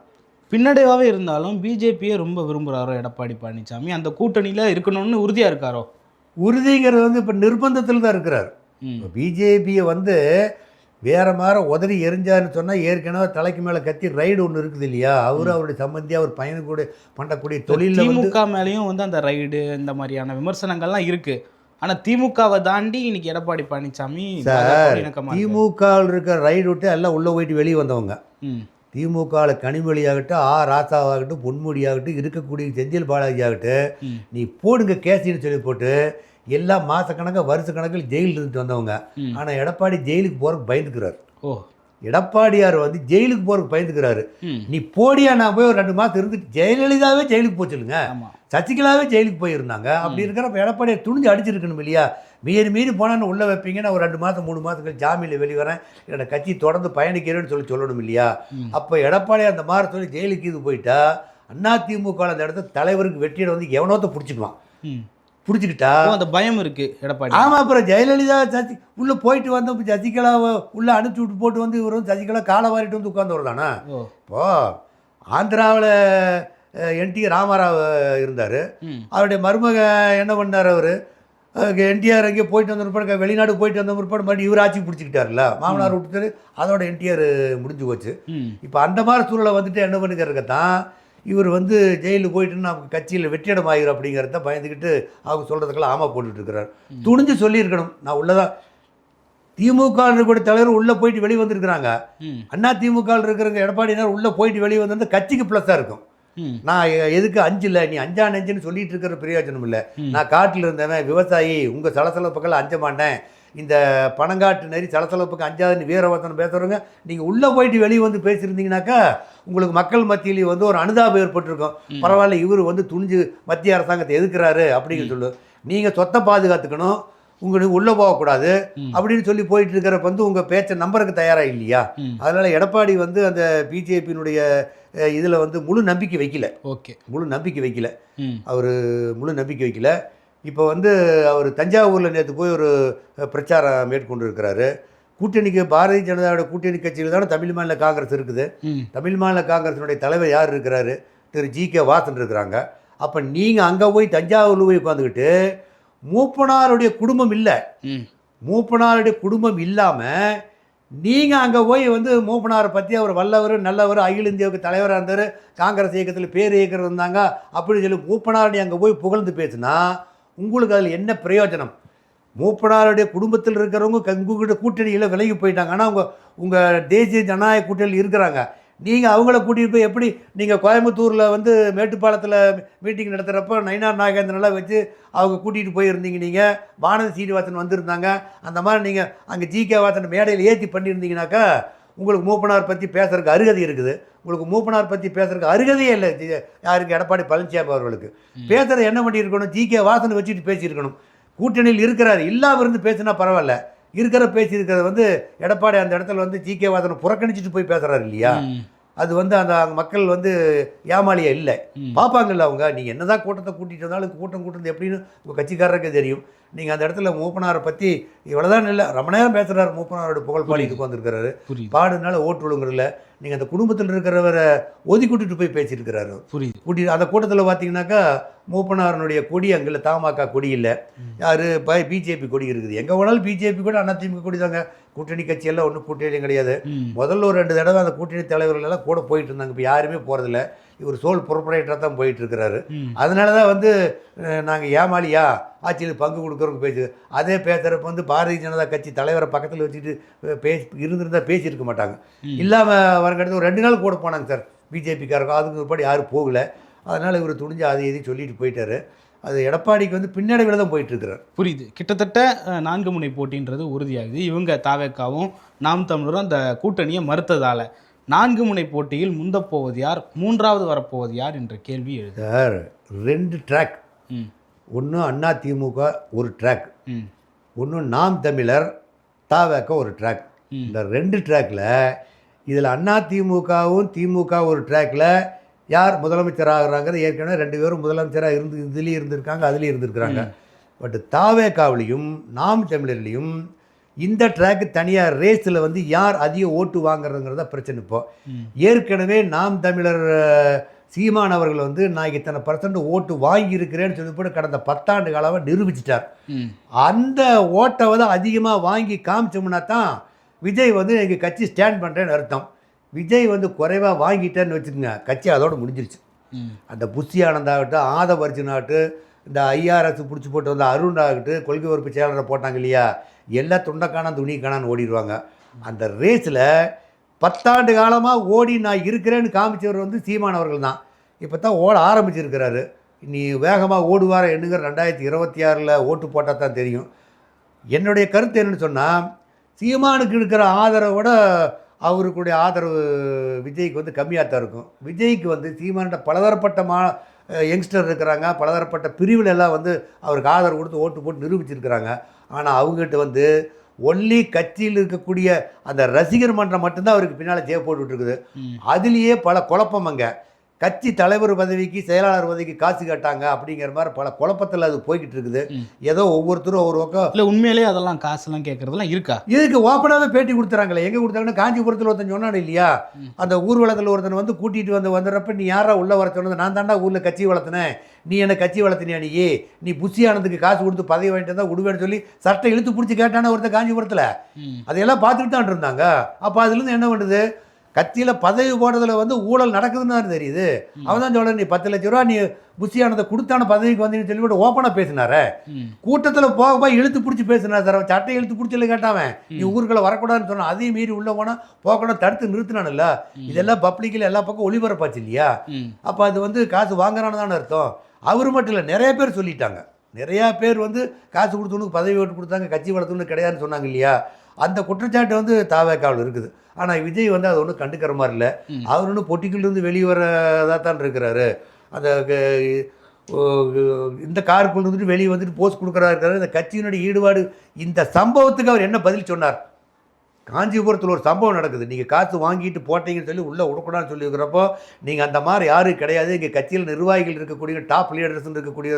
பின்னடைவாகவே இருந்தாலும் பிஜேபியே ரொம்ப விரும்புகிறாரோ எடப்பாடி பழனிசாமி? அந்த கூட்டணியில் இருக்கணும்னு உறுதியாக இருக்காரோ? உறுதிங்கிறது வந்து இப்போ நிர்பந்தத்தில் தான் இருக்கிறார் இப்போ பிஜேபியை வந்து வேற மாதிரி உதறி எரிஞ்சாருன்னு சொன்னால் ஏற்கனவே தலைக்கு மேலே கத்தி ரைடு ஒன்று இருக்குது இல்லையா? அவரு அவருடைய சம்பந்தி அவர் பையனு கூட பண்ணக்கூடிய வந்து திமுக மேலேயும் வந்து அந்த ரைடு இந்த மாதிரியான விமர்சனங்கள்லாம் இருக்கு. ஆனா திமுகவை தாண்டி இன்னைக்கு எடப்பாடி பழனிசாமி இருக்காரு. திமுகவில் இருக்கிற ரைடு விட்டு எல்லாம் உள்ளே போயிட்டு வெளியே வந்தவங்க. திமுகவில் கனிமொழியாகட்டும் ஆ ராசாவாகட்டும் பொன்முடியாகட்டும் இருக்கக்கூடிய செந்தில் பாலாஜி ஆகட்டும். நீ போடுங்க கேசின்னு சொல்லி போட்டு எல்லாம் மாதக்கணக்காக வருஷ கணக்கில் ஜெயிலில் இருந்துட்டு வந்தவங்க. ஆனால் எடப்பாடி ஜெயிலுக்கு போகிறதுக்கு பயந்துக்கிறார். ஓ. எடப்பாடியார் வந்து ஜெயிலுக்கு போகிறதுக்கு பயந்துக்கிறாரு. நீ போடியா நான் போய் ஒரு ரெண்டு மாதம் இருந்துட்டு ஜெயலலிதாவே ஜெயிலுக்கு போச்சுலுங்க சசிகலாவே ஜெயிலுக்கு போயிருந்தாங்க. அப்படி இருக்கிறப்ப எடப்பாடியை துணிஞ்சு அடிச்சிருக்கணும் இல்லையா? மீறி மீறி போனான்னு உள்ளே வைப்பீங்க நான் ஒரு ரெண்டு மாதம் மூணு மாதத்துக்கு ஜாமீனில் வெளியே வரேன். என்னோட கட்சி தொடர்ந்து பயணிக்கிறேன்னு சொல்லி சொல்லணும் இல்லையா. அப்போ எடப்பாடி அந்த மாதிரி சொல்லி ஜெயிலுக்கு இது போயிட்டா அதிமுக அந்த இடத்துல தலைவருக்கு வெற்றியை வந்து எவனோத்த பிடிச்சிக்குவான். பிடிச்சிக்கிட்டா? அந்த பயம் இருக்கு எடப்பாடி. ஆமாம் அப்புறம் ஜெயலலிதா சசி உள்ளே போயிட்டு வந்து சசிகலாவை உள்ளே அனுப்பிச்சி விட்டு போட்டு வந்து இவர் வந்து சசிகலா காலை வாரிட்டு வந்து உட்கார்ந்தவர் தானே ஓ. இப்போ ஆந்திராவில் என்டி ராமாராவ் இருந்தார். அவருடைய மருமக என்ன பண்ணார் அவர்? என்டிஆர் எங்கேயோ போயிட்டு வந்த பிற்பாடு வெளிநாடு போயிட்டு வந்த பிற்பாடு மறுபடியும் இவர் ஆட்சி பிடிச்சிக்கிட்டார்ல மாமனார் விட்டுட்டு அதோட என்டிஆர் முடிஞ்சு போச்சு. இப்போ அந்த மாதிரி சூழலை வந்துட்டு என்ன பண்ணுங்கிறதுக்கு தான் இவர் வந்து ஜெயிலுக்கு போயிட்டு நமக்கு கட்சியில் வெற்றிடம் ஆகிரும் அப்படிங்கிறத பயந்துக்கிட்டு அவங்க சொல்கிறதுக்கெல்லாம் ஆமா போட்டுட்டு இருக்கிறார் துணிஞ்சு சொல்லியிருக்கணும். நான் உள்ளதான் திமுக இருக்கக்கூடிய தலைவர் உள்ளே போயிட்டு வெளியே வந்திருக்கிறாங்க. அண்ணா திமுக இருக்கிறவங்க எடப்பாடியினர் உள்ளே போயிட்டு வெளியே வந்து கட்சிக்கு ப்ளஸ்ஸாக இருக்கும். நான் எதுக்கு அஞ்சில்ல நீ அஞ்சா நெஞ்சுன்னு சொல்லிட்டு இருக்கிற பிரயோஜனம் இல்லை. நான் காட்டில் இருந்தவன் விவசாயி உங்கள் சலசலப்புக்கெல்லாம் அஞ்ச மாட்டேன். இந்த பணங்காட்டு நெறி சலசலப்புக்கு அஞ்சாதுன்னு வீரவசனம் பேசுகிறவங்க நீங்கள் உள்ளே போயிட்டு வெளியே வந்து பேசியிருந்தீங்கனாக்கா உங்களுக்கு மக்கள் மத்தியிலேயே வந்து ஒரு அனுதாபம் ஏற்பட்டிருக்கும். பரவாயில்ல இவர் வந்து துணிஞ்சு மத்திய அரசாங்கத்தை எதுக்குறாரு அப்படிங்கிற சொல்லு. நீங்கள் சொத்தை பாதுகாத்துக்கணும் உங்களுக்கு உள்ளே போகக்கூடாது. அப்படின்னு சொல்லி போயிட்டு இருக்கிறப்ப வந்து உங்கள் பேச்சை நம்பருக்கு தயாராக இல்லையா? அதனால் எடப்பாடி வந்து அந்த பிஜேபியினுடைய இதில் வந்து முழு நம்பிக்கை வைக்கல. ஓகே. முழு நம்பிக்கை வைக்கல. அவர் முழு நம்பிக்கை வைக்கல. இப்போ வந்து அவர் தஞ்சாவூரில் நேற்று போய் ஒரு பிரச்சாரம் மேற்கொண்டு இருக்கிறாரு கூட்டணிக்கு பாரதிய ஜனதாவோட கூட்டணி கட்சியில் தானே தமிழ் மாநில காங்கிரஸ் இருக்குது. தமிழ் மாநில காங்கிரஸினுடைய தலைவர் யார் இருக்கிறாரு? திரு ஜி கே வாசன் இருக்கிறாங்க. அப்போ நீங்கள் அங்கே போய் தஞ்சாவூரில் போய் உட்காந்துக்கிட்டு மூப்பனாருடைய குடும்பம் இல்லை. மூப்பனாருடைய குடும்பம் இல்லாமல் நீங்கள் அங்கே போய் வந்து மூப்பனாரை பற்றி அவர் வல்லவர் நல்லவர் அகில இந்தியாவுக்கு தலைவராக இருந்தார் காங்கிரஸ் இயக்கத்தில் பேர் இயக்கர் இருந்தாங்க அப்படின்னு சொல்லி மூப்பனாருடைய அங்கே போய் புகழ்ந்து பேசுனா உங்களுக்கு அதில் என்ன பிரயோஜனம்? மூப்பனாருடைய குடும்பத்தில் இருக்கிறவங்க உங்ககிட்ட கூட்டணியில் விலகி போயிட்டாங்க. ஆனால் உங்கள் உங்கள் தேசிய ஜனநாயக கூட்டணியில் இருக்கிறாங்க. நீங்கள் அவங்கள கூட்டிகிட்டு போய் எப்படி நீங்கள் கோயம்புத்தூரில் வந்து மேட்டுப்பாளத்தில் மீட்டிங் நடத்துகிறப்ப நயினார் நாகேந்திரனெலாம் வச்சு அவங்க கூட்டிகிட்டு போயிருந்தீங்க நீங்கள் வானதி சீனிவாசன் வந்திருந்தாங்க. அந்த மாதிரி நீங்கள் அங்கே ஜி கே வாசன் மேடையில் ஏற்றி பண்ணியிருந்தீங்கனாக்கா உங்களுக்கு மூப்பனார் பற்றி பேசுகிறதுக்கு அருகதை இருக்குது. உங்களுக்கு மூப்பனார் பற்றி பேசுறதுக்கு அருகதையே இல்லை. யாருக்கு எடப்பாடி பழனிசாமி அவர்களுக்கு. பேசுறது என்ன பண்ணியிருக்கணும்? ஜி கே வாசனை வச்சுட்டு பேசியிருக்கணும். கூட்டணியில் இருக்கிறார். இல்லாமல் இருந்து பேசினா பரவாயில்ல. இருக்கிற பேசியிருக்கிறத வந்து எடப்பாடி அந்த இடத்துல வந்து ஜி கே வாசனை புறக்கணிச்சிட்டு போய் பேசுறாரு இல்லையா? அது வந்து அந்த மக்கள் வந்து ஏமாளியா இல்லை. பார்ப்பாங்கல்ல அவங்க நீங்கள் என்னதான் கூட்டத்தை கூட்டிகிட்டு வந்தாலும் கூட்டம் கூட்டுறது எப்படின்னு உங்கள் கட்சிக்காரருக்கு தெரியும். நீங்கள் அந்த இடத்துல மூப்பனாரை பற்றி இவ்வளோதான் இல்லை ரொம்ப நேரம் பேசுகிறாரு மூப்பனாரோட புகழ் பாடி இதுக்கு வந்திருக்கிறாரு புரியுது. பாடுனால ஓட்டு விழுங்குறதில்ல. நீங்கள் அந்த குடும்பத்தில் இருக்கிறவரை ஒதுக்கி கூட்டிட்டு போய் பேசியிருக்கிறாரு. புரியுது. கூட்டி அந்த கூட்டத்தில் பார்த்தீங்கன்னாக்கா மூப்பனாரனுடைய கொடி அங்கே தமாக கொடி இல்லை. யார்? பிஜேபி கொடி இருக்குது. எங்கே வேணாலும் பிஜேபி கூட அதிமுக கொடி தாங்க. கூட்டணி கட்சியெல்லாம் ஒன்றும் கூட்டணியும் கிடையாது. முதல்ல ஒரு ரெண்டு தடவை அந்த கூட்டணி தலைவர்கள் எல்லாம் கூட போயிட்டு இருந்தாங்க. இப்போ யாருமே போகிறதில்ல இவர் சோல் ப்ரொப்பரேட்டராக தான் போயிட்டு இருக்கிறாரு ம். அதனால தான் வந்து நாங்கள் ஏமாளியா? ஆட்சியில் பங்கு கொடுக்குறவங்க பேசு அதே பேசுகிறப்ப வந்து பாரதிய ஜனதா கட்சி தலைவரை பக்கத்தில் வச்சுட்டு பேசி இருந்திருந்தா பேசியிருக்க மாட்டாங்க. இல்லாமல் வரங்கடுத்து ஒரு ரெண்டு நாள் கூட போனாங்க சார். பிஜேபிக்காரங்க அதுக்கு ஒருபாடு யாரும் போகல. அதனால் இவர் துணிஞ்சு அதை இதையும் சொல்லிட்டு போயிட்டாரு. அது எடப்பாடிக்கு வந்து பின்னடைவில் தான் போயிட்டு இருக்கிறார் புரியுது. கிட்டத்தட்ட நான்கு முனை போட்டின்றது உறுதியாகுது. இவங்க தாவேக்காவும் நாம் தமிழரும் அந்த கூட்டணியை மறுத்ததால. நான்கு முனை போட்டியில் முந்தப் போவது யார்? மூன்றாவது வரப்போவது யார் என்ற கேள்வி எழுது சார் ரெண்டு ட்ராக் ஒன்று அண்ணா திமுக ஒரு ட்ராக் ஒன்று நாம் தமிழர் தாவேக்க ஒரு ட்ராக் இந்த ரெண்டு ட்ராக்கில் இதில் அண்ணா திமுகவும் திமுக ஒரு ட்ராக்கில் யார் முதலமைச்சர் ஆகுறாங்கிறது ஏற்கனவே ரெண்டு பேரும் முதலமைச்சராக இருந்து இதுலேயும் இருந்திருக்காங்க அதுலேயும் இருந்திருக்கிறாங்க. பட் தாவேக்காவிலையும் நாம் தமிழர்லையும் இந்த ட்ராக்கு தனியார் ரேஸில் வந்து யார் அதிக ஓட்டு வாங்குறதுங்கிறத பிரச்சனை இப்போ. ஏற்கனவே நாம் தமிழர் சீமான் அவர்கள் வந்து நான் இத்தனை பர்சன்ட் ஓட்டு வாங்கியிருக்கிறேன்னு சொல்லி போட்டு கடந்த பத்தாண்டு காலமாக நிரூபிச்சிட்டார். அந்த ஓட்டை வந்து அதிகமாக வாங்கி காமிச்சோம்னா தான் விஜய் வந்து எங்கள் கட்சி ஸ்டாண்ட் பண்ணுறேன்னு அர்த்தம். விஜய் வந்து குறைவாக வாங்கிட்டேன்னு வச்சுக்கோங்க கட்சி அதோட முடிஞ்சிருச்சு. அந்த புஷி ஆனந்த் ஆகட்டும் ஆதவ அர்ஜுன் ஆகட்டும் இந்த ஐஆர்எஸ் பிடிச்சி போட்டு வந்த அருண் ஆகட்டும் கொள்கை உறுப்பு செயலரை போட்டாங்க இல்லையா? எல்லா துண்டக்கான துணி காணான்னு ஓடிடுவாங்க. அந்த ரேஸில் பத்தாண்டு காலமாக ஓடி நான் இருக்கிறேன்னு காமிச்சவர் வந்து சீமானவர்கள் தான். இப்போ தான் ஓட ஆரம்பிச்சிருக்கிறாரு. நீ வேகமாக ஓடுவார என்னங்கிற ரெண்டாயிரத்தி இருபத்தி ஆறில் ஓட்டு போட்டால் தான் தெரியும். என்னுடைய கருத்து என்னன்னு சொன்னால் சீமானுக்கு இருக்கிற ஆதரவோட அவருக்குடைய ஆதரவு விஜய்க்கு வந்து கம்மியாக தான் இருக்கும். விஜய்க்கு வந்து சீமான்கிட்ட பலதரப்பட்ட மா யங்ஸ்டர் இருக்கிறாங்க. பலதரப்பட்ட பிரிவில் எல்லாம் வந்து அவருக்கு ஆதரவு கொடுத்து ஓட்டு போட்டு நிரூபிச்சிருக்கிறாங்க. ஆனால் அவங்ககிட்ட வந்து ஒன்லி கட்சியில் இருக்கக்கூடிய அந்த ரசிகர் மன்றம் மட்டும்தான் அவருக்கு பின்னால் ஜெய ம். அதுலேயே பல குழப்பம் அங்கே. கட்சி தலைவர் பதவிக்கு செயலாளர் பதவிக்கு காசு கேட்டாங்க அப்படிங்கிற மாதிரி பல குழப்பத்தில் அது போய்கிட்டு இருக்குது. ஏதோ ஒவ்வொருத்தரும் ஒவ்வொரு பக்கம் இல்லை உண்மையிலேயே அதெல்லாம் காசுலாம் கேட்குறதுலாம் இருக்கா? இதுக்கு ஓப்பனாகவே பேட்டி கொடுத்துறாங்களே? எங்கே கொடுத்தாங்கன்னா காஞ்சிபுரத்தில் ஒருத்தன் சொன்னான் இல்லையா. அந்த ஊர்வலத்தில் ஒருத்தன் வந்து கூட்டிகிட்டு வந்து வந்துடுறப்ப நீ யாரா உள்ளே வர சொன்னது? நான் தாண்டா ஊரில் கட்சி வளர்த்தினேன். நீ என்ன கட்சி வளர்த்தினியா நீ? நீ புஷியானதுக்கு காசு கொடுத்து பதவி வாங்கிட்டு தான் விடுவேன்னு சொல்லி சட்டை இழுத்து பிடிச்சி கேட்டானே ஒருத்தன் காஞ்சிபுரத்தில்? அதையெல்லாம் பார்த்துட்டு தான் இருந்தாங்க. அப்போ அதுலேருந்து என்ன பண்ணுது? கட்சியில் பதவி போடுறதுல வந்து ஊழல் நடக்குதுன்னு தான் தெரியுது. அவன் தான் சொல்ல நீ பத்து லட்ச ரூபா நீ புஷியானதை கொடுத்தான பதவிக்கு வந்தீங்கன்னு சொல்லிவிட்டு ஓப்பனாக பேசினாரே. கூட்டத்தில் போக போய் இழுத்து பிடிச்சி பேசினார் சார். அவன் சட்டை இழுத்து பிடிச்சல கேட்டாவன் நீ ஊருக்குள்ள வரக்கூடாதுன்னு சொன்னான். அதையும் மீறி உள்ளே போனால் போகக்கூடாது தடுத்து நிறுத்தினான்ல இதெல்லாம் பப்ளிக்கில் எல்லா பக்கம் ஒளிபரப்பாச்சு இல்லையா? அப்போ அது வந்து காசு வாங்குறான்னு தானே அர்த்தம். அவர் மட்டும் இல்லை நிறைய பேர் சொல்லிட்டாங்க. நிறையா பேர் வந்து காசு கொடுத்தவனுக்கு பதவி ஓட்டு கொடுத்தாங்க கட்சி வளர்த்தவனு கிடையாதுன்னு சொன்னாங்க இல்லையா? அந்த குற்றச்சாட்டு வந்து தாவேக்காவில் இருக்குது. ஆனால் விஜய் வந்து அது ஒன்றும் கண்டுக்கிற மாதிரி இல்லை. அவர் ஒன்றும் பொட்டிக்குள்ளேருந்து வெளியே வரதாக தான் இருக்கிறாரு. அந்த இந்த காருக்குள்ள இருந்துட்டு வெளியே வந்துட்டு போஸ்ட் கொடுக்குறா இருக்காரு இந்த கட்சியினுடைய ஈடுபாடு இந்த சம்பவத்துக்கு அவர் என்ன பதில் சொன்னார்? காஞ்சிபுரத்தில் ஒரு சம்பவம் நடக்குது. நீங்கள் காசு வாங்கிட்டு போட்டீங்கன்னு சொல்லி உள்ளே விடக்கூடாதுன்னு சொல்லியிருக்கிறப்போ நீங்கள் அந்த மாதிரி யாரும் கிடையாது. இங்கே கட்சியில் நிர்வாகிகள் இருக்கக்கூடிய டாப் லீடர்ஸ் இருக்கக்கூடிய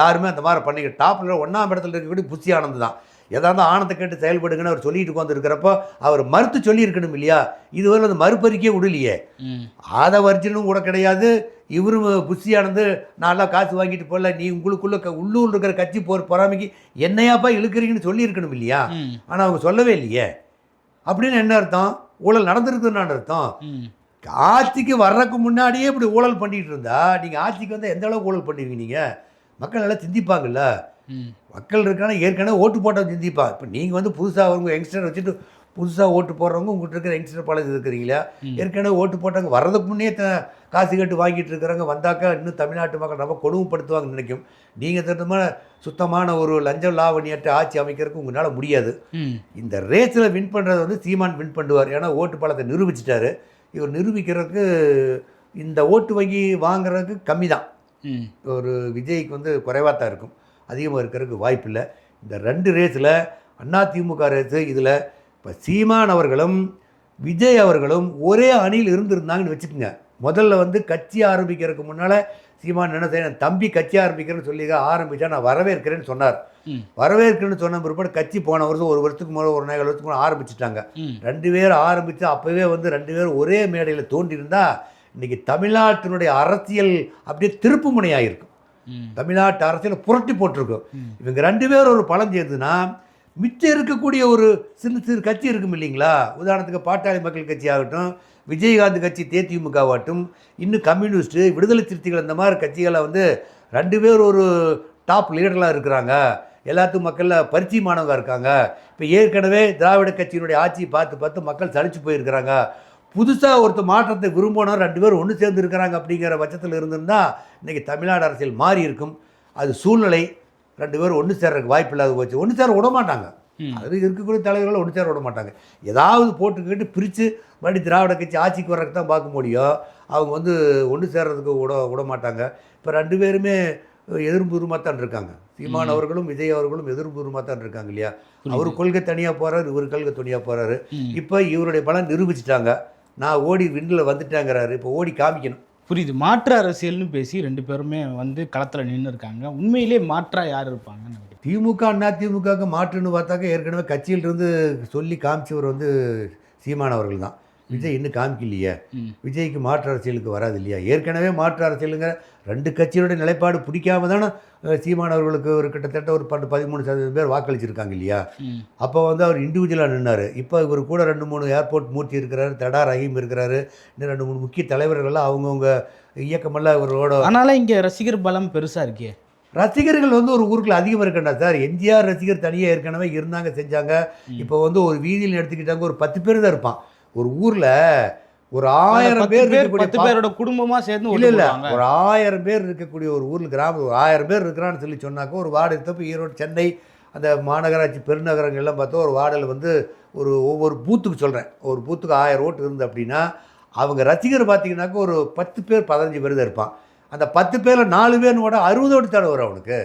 யாருமே அந்த மாதிரி பண்ணீங்க. டாப் லீடர் ஒன்றாம் இடத்துல இருக்கக்கூடிய புஷி ஆனந்த் தான். ஏதாவது ஆனந்தை கேட்டு செயல்படுங்கன்னு அவர் சொல்லிட்டு உட்காந்துருக்கிறப்போ அவர் மறுத்து சொல்லியிருக்கணும் இல்லையா? இதுவரை அந்த மறுபறிக்கே விடலையே. ம். ஆதவர்ஜனும் கூட கிடையாது. இவரும் புஷியானது நான்லாம் காசு வாங்கிட்டு போகல. நீ உங்களுக்குள்ள உள்ளூர் இருக்கிற கட்சி போர் பொறாமைக்கு என்னையாப்பா இழுக்கிறீங்கன்னு சொல்லியிருக்கணும் இல்லையா? ஆனால் அவங்க சொல்லவே இல்லையே. அப்படின்னு என்ன அர்த்தம்? ஊழல் நடந்திருக்குன்னு அர்த்தம்? ஆட்சிக்கு வர்றதுக்கு முன்னாடியே இப்படி ஊழல் பண்ணிட்டு இருந்தா? நீங்கள் ஆட்சிக்கு வந்தால் எந்த அளவுக்கு ஊழல் பண்ணுவீங்க நீங்கள் மக்கள் எல்லாம் சிந்திப்பாங்கல்ல? மக்கள் இருக்கான ஏற்கனவே ஓட்டு போட்டவங்க சிந்திப்பா இப்போ நீங்கள் வந்து புதுசாக அவங்க யங்ஸ்டர் வச்சுட்டு புதுசாக ஓட்டு போடுறவங்க உங்கள்கிட்ட இருக்கிற யங்ஸ்டர் பழகு இருக்கிறீங்களா. ஏற்கனவே ஓட்டு போட்டவங்க வர்றதுக்கு முன்னே காசு கேட்டு வாங்கிட்டு இருக்கிறவங்க வந்தாக்கா இன்னும் தமிழ்நாட்டு மக்கள் ரொம்ப கொடுமைப்படுத்துவாங்கன்னு நினைக்கும். நீங்கள் தகுந்தமான சுத்தமான ஒரு லஞ்சம் லாவணியற்ற ஆட்சி அமைக்கிறதுக்கு உங்களால் முடியாது. இந்த ரேஸில் வின் பண்ணுறது வந்து சீமான் வின் பண்ணுவார். ஏன்னா ஓட்டு பலத்தை நிரூபிச்சிட்டாரு. இவர் நிரூபிக்கிறதுக்கு இந்த ஓட்டு வங்கி வாங்குறதுக்கு கம்மி தான் ஒரு விஜய்க்கு வந்து குறைவாக தான் இருக்கும். அதிகமாக இருக்கிறதுக்கு வாய்ப்பில்லை. இந்த ரெண்டு ரேஸில் அதிமுக ரேஸு இதில் இப்போ சீமான் அவர்களும் விஜய் அவர்களும் ஒரே அணியில் இருந்திருந்தாங்கன்னு வச்சுக்கோங்க. முதல்ல வந்து கட்சி ஆரம்பிக்கிறதுக்கு முன்னால் சீமான் என்ன செய்ய தம்பி கட்சி ஆரம்பிக்கிறேன்னு சொல்லி ஆரம்பித்தா நான் வரவேற்கிறேன்னு சொன்னார். வரவேற்கிறேன்னு சொன்ன பிற்பாடு கட்சி போன வருஷம் ஒரு வருஷத்துக்கு மேலே ஒரு நாலு வருஷத்துக்கு மேலே ஆரம்பிச்சிட்டாங்க. ரெண்டு பேரும் ஆரம்பித்து அப்போவே வந்து ரெண்டு பேரும் ஒரே மேடையில் தோன்றியிருந்தா இன்றைக்கி தமிழ்நாட்டினுடைய அரசியல் அப்படியே திருப்பு முனையாயிருக்கும் தமிழ்நாட்டு அரசியல் புரட்டி போட்டிருக்கும். இவங்க ரெண்டு பேரும் ஒரு பலம் சேர்ந்துன்னா மிச்சம் இருக்கக்கூடிய ஒரு சின்ன சிறு கட்சி இருக்கும் இல்லைங்களா? உதாரணத்துக்கு பாட்டாளி மக்கள் கட்சி ஆகட்டும் விஜயகாந்த் கட்சி தேதிமுகவாகட்டும் இன்னும் கம்யூனிஸ்ட்டு விடுதலை சிறுத்தைகள் இந்த மாதிரி கட்சிகளை வந்து ரெண்டு பேர் ஒரு டாப் லீடராக இருக்கிறாங்க. எல்லாத்துக்கும் மக்களில் பரிச்சயமானவங்க இருக்காங்க. இப்போ ஏற்கனவே திராவிட கட்சியினுடைய ஆட்சியை பார்த்து பார்த்து மக்கள் சலிச்சு போயிருக்கிறாங்க. புதுசாக ஒருத்தர் மாற்றத்தை விரும்பணும் ரெண்டு பேரும் ஒன்று சேர்ந்து இருக்கிறாங்க அப்படிங்கிற பட்சத்தில் இருந்திருந்தா இன்றைக்கி தமிழ்நாடு அரசியல் மாறி இருக்கும். அது சூழ்நிலை ரெண்டு பேரும் ஒன்று சேர்றதுக்கு வாய்ப்பு இல்லாத போச்சு. ஒன்று சேர விட மாட்டாங்க. அது இருக்கக்கூடிய தலைவர்கள் ஒன்று சேர விட மாட்டாங்க. ஏதாவது போட்டுக்கிட்டு பிரித்து மறுபடியும் திராவிட கட்சி ஆட்சிக்கு வர்றதுக்கு தான் பார்க்க முடியும். அவங்க வந்து ஒன்று சேர்றதுக்கு விட விட மாட்டாங்க. இப்போ ரெண்டு பேருமே எதிர்புறமாக தான் இருக்காங்க. சீமான் அவர்களும் விஜய் அவர்களும் எதிர்புறமாக தான் இருக்காங்க இல்லையா? அவர் கொள்கை தனியாக போகிறாரு இவர் கொள்கை தனியாக போகிறாரு. இப்போ இவருடைய பலம் நிரூபிச்சிட்டாங்க. நான் ஓடி விண்டில் வந்துட்டேங்கிறாரு. இப்போ ஓடி காமிக்கணும். புரியுது. மாற்று அரசியல்னு பேசி ரெண்டு பேருமே வந்து களத்தில் நின்று இருக்காங்க உண்மையிலே மாற்றா யார் நினைக்கிறேன் திமுக அண்ணா திமுகவுக்கு மாற்றுன்னு பார்த்தாக்க ஏற்கனவே கட்சியிலிருந்து சொல்லி காமிச்சவர் வந்து சீமான் அவர்கள் தான். விஜய் இன்னும் காமிக்கலையே. விஜய்க்கு மாற்று அரசியலுக்கு வராது இல்லையா ஏற்கனவே மாற்று அரசியலுங்க ரெண்டு கட்சியோட நிலைப்பாடு பிடிக்காம தானே அஹ், சீமான் அவர்களுக்கு ஒரு கிட்டத்தட்ட ஒரு பத்து பதிமூணு சதவீதம் பேர் வாக்களிச்சிருக்காங்க இல்லையா. அப்போ வந்து அவர் இண்டிவிஜுவலாக நின்னார். இப்போ இவர் கூட ரெண்டு மூணு ஏர்போர்ட் மூர்த்தி இருக்கிறாரு தடா ரஹீம் இருக்கிறாரு இன்னும் ரெண்டு மூணு முக்கிய தலைவர்கள்லாம் அவங்கவுங்க இயக்கமெல்லாம் இவரோட அதனால இங்க ரசிகர் பலம் பெருசா இருக்கே. ரசிகர்கள் வந்து ஒரு ஊருக்குள்ள அதிகம் இருக்கண்டா சார்? எம்ஜிஆர் ரசிகர் தனியாக ஏற்கனவே இருந்தாங்க செஞ்சாங்க. இப்போ வந்து ஒரு வீதியில் எடுத்துக்கிட்டாங்க ஒரு பத்து பேர் தான் இருப்பான். ஒரு ஊரில் ஒரு ஆயிரம் பேர் பத்து பேரோட குடும்பமா சேர்ந்து இல்ல இல்ல. ஒரு ஆயிரம் பேர் இருக்கக்கூடிய ஒரு ஊரில் கிராமம் ஒரு ஆயிரம் பேர் இருக்கிறான்னு சொல்லி சொன்னாக்க ஒரு வார்டு எடுத்தப்போ ஈரோடு சென்னை அந்த மாநகராட்சி பெருநகரங்கள் எல்லாம் பார்த்தா ஒரு வார்டில் வந்து ஒரு ஒவ்வொரு பூத்துக்கு சொல்கிறேன் ஒரு பூத்துக்கு ஆயிரம் ஓட்டு இருந்து அப்படின்னா அவங்க ரசிகர் பார்த்தீங்கன்னாக்க ஒரு பத்து பேர் பதினஞ்சு பேர் தான் இருப்பான். அந்த பத்து பேரில் நாலு பேர்னு கூட அறுபது ஓட்டு தானே வரும் அவனுக்கு.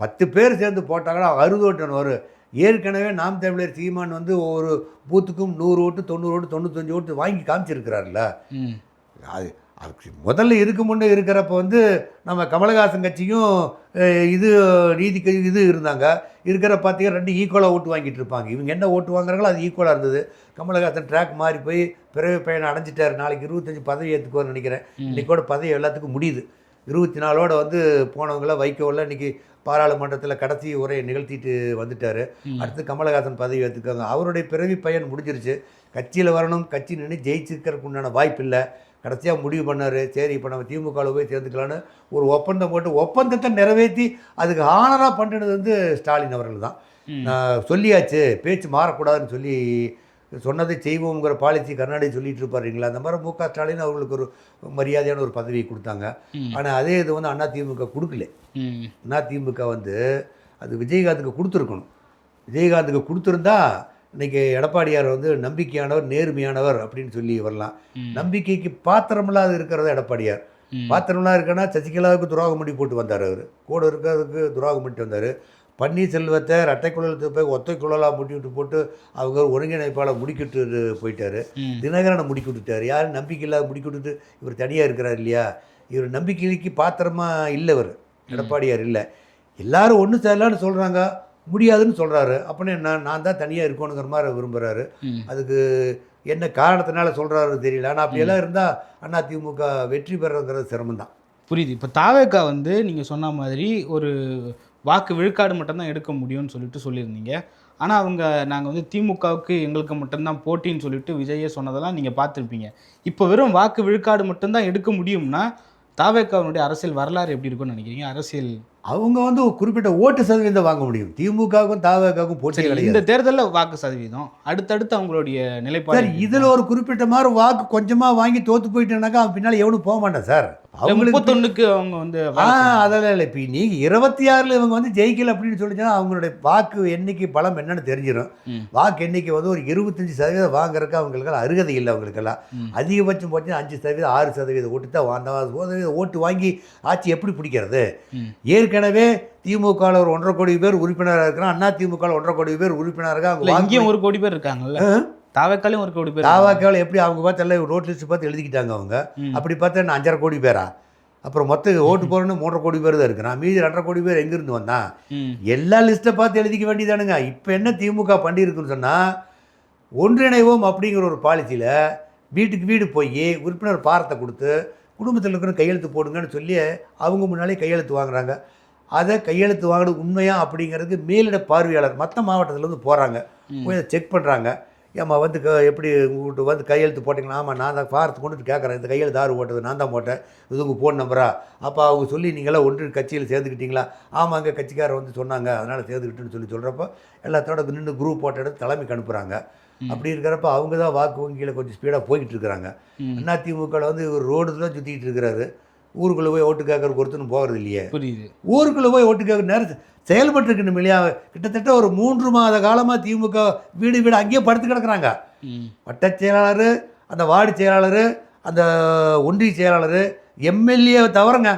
பத்து பேர் சேர்ந்து போட்டாங்கன்னா அறுபது ஓட்டு வரும். ஏற்கனவே நாம் தமிழர் சீமான் வந்து ஒவ்வொரு பூத்துக்கும் நூறு ஓட்டு தொண்ணூறு ஓட்டு தொண்ணூத்தஞ்சு ஓட்டு வாங்கி காமிச்சிருக்கிறாருல்ல. அது அதுக்கு முதல்ல இருக்கு முன்னே இருக்கிறப்ப வந்து நம்ம கமலஹாசன் கட்சியும் இது நீதிக்கு இது இருந்தாங்க. இருக்கிற பார்த்தீங்கன்னா ரெண்டு ஈக்குவலாக ஓட்டு வாங்கிட்டு இருப்பாங்க. இவங்க என்ன ஓட்டு வாங்குறாங்களோ அது ஈக்குவலாக இருந்தது. கமலஹாசன் ட்ராக் மாறி போய் பிறவி பையனை அடைஞ்சிட்டார். நாளைக்கு இருபத்தஞ்சி பதவி ஏற்றுக்குவார்னு நினைக்கிறேன். ம். இன்னைக்கோட பதவி எல்லாத்துக்கும் முடியுது. இருபத்தி நாலோட வந்து போனவங்களாம் வைக்கோல இன்னைக்கு பாராளுமன்றத்தில் கடைசி உரையை நிகழ்த்திட்டு வந்துட்டார். அடுத்து கமலஹாசன் பதவி ஏற்றுக்காங்க அவருடைய பிறவி பயன் முடிஞ்சிருச்சு. கட்சியில் வரணும் கட்சி நின்று ஜெயிச்சிருக்கிறதுக்கு உண்டான வாய்ப்பு இல்லை. கடைசியாக முடிவு பண்ணார். சரி இப்போ நம்ம திமுகவில் போய் சேர்ந்துக்கலான்னு ஒரு ஒப்பந்தம் போட்டு ஒப்பந்தத்தை நிறைவேற்றி அதுக்கு ஆனராக பண்ணினது வந்து ஸ்டாலின் அவர்கள் தான். சொல்லியாச்சு பேச்சு மாறக்கூடாதுன்னு சொல்லி சொன்னதை செய்வோங்கிற பாலிசி கர்நாடகி சொல்லிட்டு இருப்பாருங்களா அந்த மாதிரி மு க ஸ்டாலின் அவர்களுக்கு ஒரு மரியாதையான ஒரு பதவியை கொடுத்தாங்க. ஆனால் அதே இது வந்து அண்ணா திமுக கொடுக்கல ம். அதிமுக வந்து அது விஜயகாந்துக்கு கொடுத்துருக்கணும் விஜயகாந்துக்கு கொடுத்துருந்தா இன்னைக்கு எடப்பாடியார் வந்து நம்பிக்கையானவர் நேர்மையானவர் அப்படின்னு சொல்லி வரலாம். நம்பிக்கைக்கு பாத்திரமில்லாத இருக்கிறது எடப்பாடியார். பாத்திரம்லாம் இருக்கன்னா சசிகலாவுக்கு துரோகம் பண்ணி போட்டு வந்தார் அவர் கூட இருக்கிறதுக்கு துரோகம் பண்ணிட்டு வந்தார் பன்னீர்செல்வத்தை ரெட்டை குழலுக்கு போய் ஒத்தை குழலாக முட்டி விட்டு போட்டு அவங்க ஒரு ஒருங்கிணைப்பாளர் முடிக்கிட்டு போயிட்டாரு. தினகரனை முடிக்கி விட்டுட்டார் யாரும் நம்பிக்கை இல்லாத முடிக்கி விட்டுட்டு இவர் தனியாக இருக்கிறார் இல்லையா? இவர் நம்பிக்கைக்கு பாத்திரமா இல்லை இவர். எடப்பாடியார் இல்லை. எல்லாரும் ஒன்று சேரலான்னு சொல்கிறாங்க முடியாதுன்னு சொல்கிறாரு அப்படின்னு என்ன? நான் தான் தனியாக இருக்கணுங்கிற மாதிரி விரும்புகிறாரு. அதுக்கு என்ன காரணத்தினால சொல்கிறாரு தெரியல. ஆனால் அப்படியெல்லாம் இருந்தால் அண்ணா திமுக வெற்றி பெறங்கிறது சிரமம் தான் புரியுது. இப்போ தாவேக்கா வந்து நீங்கள் சொன்ன மாதிரி ஒரு வாக்கு விழுக்காடு மட்டும்தான் எடுக்க முடியும்னு சொல்லிட்டு சொல்லியிருந்தீங்க. ஆனால் அவங்க நாங்கள் வந்து திமுகவுக்கு எங்களுக்கு மட்டும்தான் போட்டின்னு சொல்லிட்டு விஜயே சொன்னதெல்லாம் நீங்கள் பார்த்துருப்பீங்க. இப்போ வெறும் வாக்கு விழுக்காடு மட்டும்தான் எடுக்க முடியும்னா தாவேக்காவினுடைய அரசியல் வரலாறு எப்படி இருக்கும்னு நினைக்கிறீங்க? அரசியல் அவங்க வந்து குறிப்பிட்ட ஓட்டு சதவீதம் வாங்க முடியும். திமுகவுக்கும் தாவகாவுக்கும் போட்டி கிடையாது. இந்த தேர்தலில் வாக்கு சதவீதம் அடுத்தடுத்து அவங்களுடைய நிலைப்பாடு சார் இதில் ஒரு குறிப்பிட்ட மாதிரி வாக்கு கொஞ்சமாக வாங்கி தோத்து போயிட்டேனாக்கா அவன் பின்னால் எவனும் போக மாட்டான் சார். அவங்களுக்கு முப்பத்தொன்னுக்கு அவங்க வந்து ஆ. அதெல்லாம் இல்லை. இப்போ நீ இருபத்தி ஆறில் இவங்க வந்து ஜெயிக்கல அப்படின்னு சொல்லிச்சுன்னா அவங்களுடைய வாக்கு எண்ணிக்கை பலம் என்னன்னு தெரிஞ்சிடும். வாக்கு எண்ணிக்கை வந்து ஒரு இருபத்தஞ்சி சதவீதம் வாங்குறதுக்கு அவங்களுக்கெல்லாம் அருகதை இல்லை அவங்களுக்கெல்லாம். அதிகபட்சம் போச்சுன்னா அஞ்சு சதவீதம் ஆறு சதவீதம் ஓட்டு தான் அந்த சதவீதம் ஓட்டு வாங்கி ஆட்சி எப்படி பிடிக்கிறது? ம். ஏற்கனவே திமுகவில் ஒரு ஒன்றரை கோடி பேர் உறுப்பினராக இருக்கிறான். அண்ணா திமுகவில் ஒன்றரை கோடி பேர் உறுப்பினராக அவங்க இங்கேயும் ஒரு கோடி பேர் இருக்காங்கல்ல. தாவேக்காலையும் ஒரு கோடி பேர் தாவாக்காவில் எப்படி அவங்க பார்த்து எல்லாம் ரோட் லிஸ்ட் பார்த்து எழுதிக்கிட்டாங்க அவங்க. அப்படி பார்த்தா நான் அஞ்சரை கோடி பேரா? அப்புறம் மொத்த ஓட்டு போகிறோன்னு மூன்றரை கோடி பேர் தான் இருக்கிறான். மீதி ரெண்டரை கோடி பேர் எங்கேருந்து வந்தான் ம். எல்லா லிஸ்ட்டை பார்த்து எழுதிக்க வேண்டியதானுங்க. இப்போ என்ன திமுக பண்ணியிருக்குன்னு சொன்னால் ஒன்றிணைவோம் அப்படிங்கிற ஒரு பாலிசியில் வீட்டுக்கு வீடு போய் உறுப்பினர் பாரத்தை கொடுத்து குடும்பத்தில் இருக்கிற கையெழுத்து போடுங்கன்னு சொல்லி அவங்க முன்னாலே கையெழுத்து வாங்குறாங்க. அதை கையெழுத்து வாங்கினது உண்மையா அப்படிங்கிறதுக்கு மேலிட பார்வையாளர் மற்ற மாவட்டத்துலேருந்து போகிறாங்க. போய் அதை செக் பண்ணுறாங்க ஏம்மா வந்து க எப்படி உங்கள்கிட்ட வந்து கையெழுத்து போட்டிங்களா? ஆமாம் நான் தான் ஃபாரத்து கொண்டுட்டு கேட்குறேன் இந்த கையெழுத்து யார் போட்டது? நான் தான் போட்டேன். இது உங்கள் ஃபோன் நம்பரா அப்போ அவங்க சொல்லி நீங்களாம் ஒன்று கட்சியில் சேர்ந்துக்கிட்டீங்களா ஆமாங்க கட்சிக்காரர் வந்து சொன்னாங்க. அதனால் சேர்ந்துக்கிட்டுன்னு சொல்லி சொல்கிறப்போ எல்லாத்தோட நின்று குரூப் போட்டோ எடுத்து தலைமைக்கு அனுப்புகிறாங்க. அப்படி இருக்கிறப்ப அவங்க தான் வாக்கு வங்கியில் கொஞ்சம் ஸ்பீடாக போய்கிட்டு இருக்கிறாங்க. அதிமுகவில் வந்து இவர் ரோடு தான் சுற்றிக்கிட்டு இருக்கிறாரு. ஊருக்குள்ளே போய் ஓட்டு கேட்கறதுக்கு ஒருத்தனும் போகிறது இல்லையே. புரியுது. ஊருக்குள்ளே போய் ஓட்டு கேட்க நேரம் செயல்பட்டு இருக்கணும் இல்லையா? கிட்டத்தட்ட ஒரு மூன்று மாத காலமாக திமுக வீடு வீடு அங்கேயே படுத்து கிடக்குறாங்க. ம். வட்டச் செயலாளர் அந்த வார்டு செயலாளர் அந்த ஒன்றிய செயலாளர் எம்எல்ஏ தவிரங்க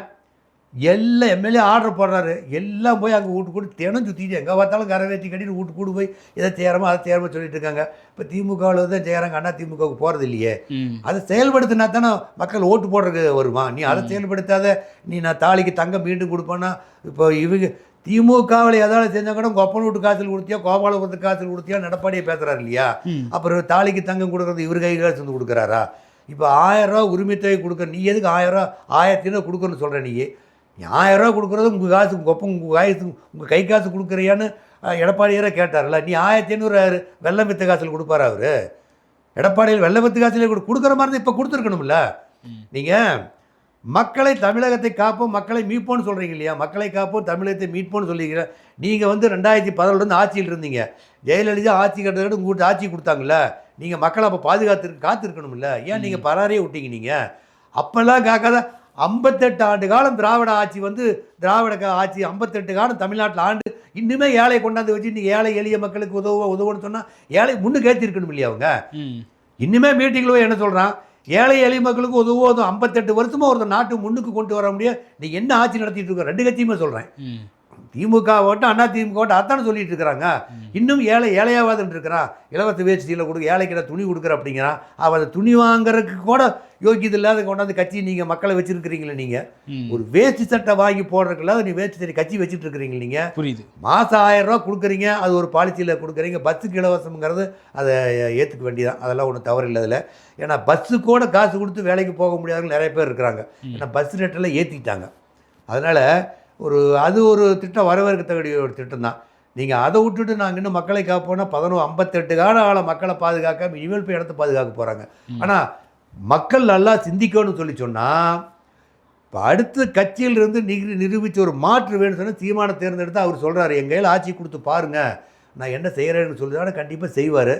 எல்லா எம்எல்ஏ ஆர்டர் போடுறாரு. எல்லாம் போய் அங்கே வீட்டு கூட்டு தினம் சுற்றிட்டு எங்கே பார்த்தாலும் கரை வேட்டி கட்டிட்டு வீட்டு கூட்டு போய் இதை தேரமா அதை தேரமா சொல்லிட்டு இருக்காங்க. இப்போ திமுகவில் தான் செய்கிறாங்க அண்ணா திமுகவுக்கு போகிறது இல்லையே. அதை செயல்படுத்தினா தானே மக்கள் ஓட்டு போடுறதுக்கு வருமா? நீ அதை செயல்படுத்தாத நீ நான் தாலிக்கு தங்கம் மீண்டும் கொடுப்பேன்னா இப்போ இவங்க திமுகவில் எதாவது செஞ்சா கூட உங்கள் ஒப்பன் வீட்டு காய்ச்சல் கொடுத்தியா கோபாலபுரத்து காய்ச்சல் கொடுத்தியா நடப்பாடியே பேசுறாரு இல்லையா. அப்புறம் தாலிக்கு தங்கம் கொடுக்குறது இவர் கை காசு வந்து கொடுக்குறாரா? இப்போ ஆயிரம் ரூபா உரிமை தொகை கொடுக்க நீ எதுக்கு ஆயிரம் ரூபா ஆயிரத்தி ஐநூறு கொடுக்குறன்னு சொல்கிற நீ? ரூபா கொடுக்குறது உங்கள் காசு உங்கள் ஒப்பம் உங்கள் காசு உங்கள் கை காசு கொடுக்குறியான்னு எடப்பாடியாரே கேட்டார்ல நீ ஆயிரத்தி ஐநூறு வெள்ளம் வித்த காசில் கொடுப்பாரா அவர்? எடப்பாடியில் வெள்ளம் வித்த காசில் கொடு கொடுக்குற மாதிரி தான் இப்போ கொடுத்துருக்கணும்ல. நீங்கள் மக்களை தமிழகத்தை காப்போம் மக்களை மீட்போம்னு சொல்கிறீங்க இல்லையா? மக்களை காப்போம் தமிழகத்தை மீட்போம்னு சொல்லிக்கிறீங்க நீங்கள் வந்து ரெண்டாயிரத்தி பதினொன்று ஆட்சியில் இருந்தீங்க. ஜெயலலிதா ஆட்சி கட்டுறதுக்கு உங்கள்கிட்ட ஆட்சி கொடுத்தாங்கல்ல. நீங்கள் மக்களை அப்போ பாதுகாத்து காத்திருக்கணும்ல. ஏன் நீங்கள் பராரியே விட்டீங்க நீங்கள் அப்போல்லாம் காக்காத ஐம்பத்தெட்டு ஆண்டு காலம் திராவிட ஆட்சி வந்து திராவிட ஆட்சி ஐம்பத்தெட்டு காலம் தமிழ்நாட்டில் ஆண்டு இன்னுமே ஏழை கொண்டாந்து வச்சு நீங்கள் ஏழை எளிய மக்களுக்கு உதவ உதவுன்னு சொன்னால் ஏழை முன்னுக்கு ஏற்றிருக்கணும் இல்லையா அவங்க? இன்னுமே மீட்டிங்கில் போய் என்ன சொல்கிறான் ஏழை எளிய மக்களுக்கு உதவுவதும் ஐம்பத்தெட்டு வருஷமா ஒரு நாட்டு முன்னுக்கு கொண்டு வர முடியும் நீ என்ன ஆட்சி நடத்திட்டு இருக்க? ரெண்டு கட்சியுமே சொல்கிறேன் திமுக ஓட்டம் அண்ணா திமுக ஓட்டம் அதானே சொல்லிட்டு இருக்கிறாங்க. இன்னும் ஏழை ஏழையாவாதுன்னு இருக்கிறான். இலவச வேஷ்டியில் கொடுக்க ஏழைக்கு நான் துணி கொடுக்குற அப்படிங்கிறான். அவன் அந்த துணி வாங்குறதுக்கு கூட யோக்கியது இல்லாத கொண்டாந்து கட்சி நீங்கள் மக்களை வச்சிருக்கிறீங்களே நீங்கள் ஒரு வேஷ்டி சட்டை வாங்கி போடுறதுக்குள்ள நீ வேஷ்டி சட்டை கட்சி வச்சுட்டு இருக்கிறீங்க நீங்கள் புரியுது. மாதம் ஆயிரம் ரூபா கொடுக்குறீங்க அது ஒரு பாலிசியில் கொடுக்குறீங்க. பஸ்ஸுக்கு இலவசம்ங்கிறது அதை ஏற்றுக்க வேண்டியதான் அதெல்லாம் ஒன்றும் தவறு இல்லை அதில். ஏன்னா பஸ்ஸு கூட காசு கொடுத்து வேலைக்கு போக முடியாதவங்க நிறைய பேர் இருக்கிறாங்க. ஏன்னா பஸ் ரேட்டெல்லாம் ஏற்றிட்டாங்க அதனால் ஒரு அது ஒரு திட்டம் வரவேற்கத்தக்கூடிய ஒரு திட்டம் தான் நீங்கள் அதை விட்டுட்டு நாங்கள் இன்னும் மக்களை காப்போம்னா பதினோரு ஐம்பத்தெட்டு கால ஆள மக்களை பாதுகாக்காம இனிமேல் போய் இடத்த பாதுகாக்க போகிறாங்க. ஆனால் மக்கள் நல்லா சிந்திக்கணும்னு சொல்லி சொன்னால் இப்போ அடுத்த கட்சியிலிருந்து நிரு நிரூபித்த ஒரு மாற்று வேணும்னு சொன்னால் தீர்மானம் தேர்ந்தெடுத்து அவர் சொல்கிறாரு என் கையில் ஆட்சி கொடுத்து பாருங்க. நான் என்ன செய்கிறேன்னு சொல்லுறாரு கண்டிப்பாக செய்வார்.